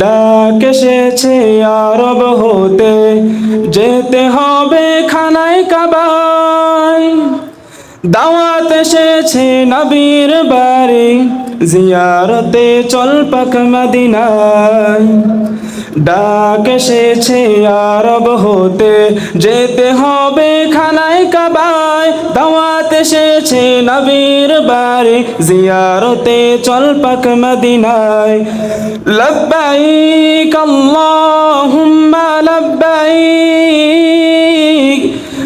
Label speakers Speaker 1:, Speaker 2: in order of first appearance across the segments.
Speaker 1: ডাক এসেছে আরব হতে, যেতে হবে খানায় কাবাই দাওয়াত এসেছে নবীর বাড়ি, জিয়ারতে চল পাক মদিনায়। ডাক এসেছে আরব হতে, যেতে হবে খানায় কাবায়। দাওয়াত এসেছে নবীর বাড়ি জিয়ারতে চল পাক মদিনায় লব্বাইক আল্লাহুম্মা লব্বাইক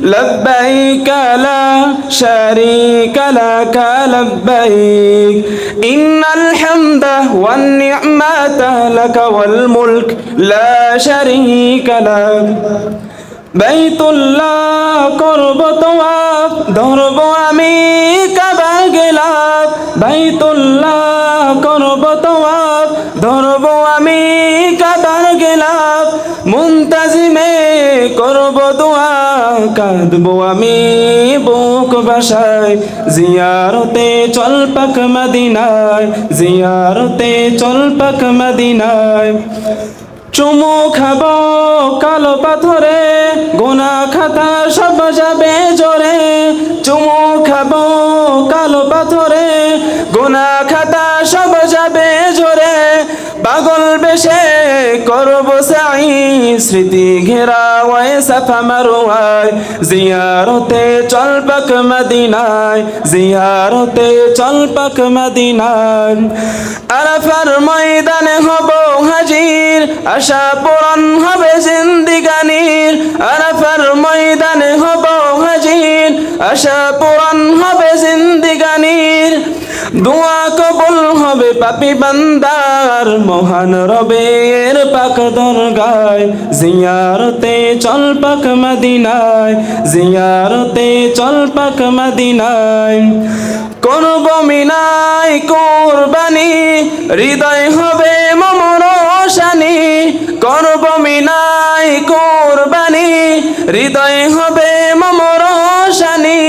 Speaker 1: لبيك لا شريك لك لبيك إن الحمد والنعمة لك والملك لا شريك لك বাইতুল্লাহ করব তোয়াফ ধরব আমি কাবা গেলাম বাইতুল্লাহ করব তোয়াফ ধরব আমি কাবার গেলাম মুন্তাজিমে করব দোয়া। কাঁদবো আমি বুক বাসায়, জিয়ারতে চল পাক মদিনায়, জিয়ারতে চল পাক মদিনায়। চুমু খাব কালো পাথরে, গোনা খাতা সব যাবে চুমু খাব কালো পাথরে, গোনা খাতা সব যাবে জোরে পাগল বেশে করব সাই, স্মৃতি ঘেরা সাফা মারোয়ায়। জিয়ারতে চল পাক মদিনায়, জিয়ারতে চল পাক মদিনায়। আরাফার ময়দানে হব হাজির, আশা পূরণ হবে জিন্দিগানির। আশা পূরণ হবে জিন্দিগানির, দোয়া কবুল হবে পাপি বান্দার। মহান রবের পাক দরগায়, জিয়ারতে চল পাক মদিনায়, জিয়ারতে চল পাক মদিনায়। কোন বমিনাই কোরবানি, হৃদয় হবে মমর শানি। বমিনাই কোরবানি, হৃদয় হবে মমর শানি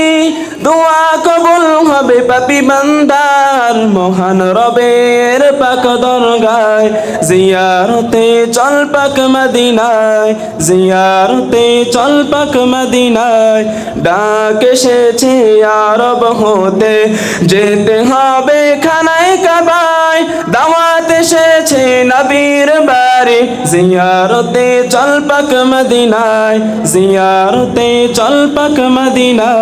Speaker 1: দোয়া কবুল হবে পাপি বান্দার মহান রবের পাক দরগায়। জিয়ারতে চল পাক মদিনায়, জিয়ারতে চল পাক মদিনায়। ডাক এসেছে আরব হতে, যেতে হবে খানায় কাবায়। দাওয়াত এসেছে নবীর বাড়ি, জিয়ারতে চল পাক মদিনায়, জিয়ারতে চল পাক মদিনায়।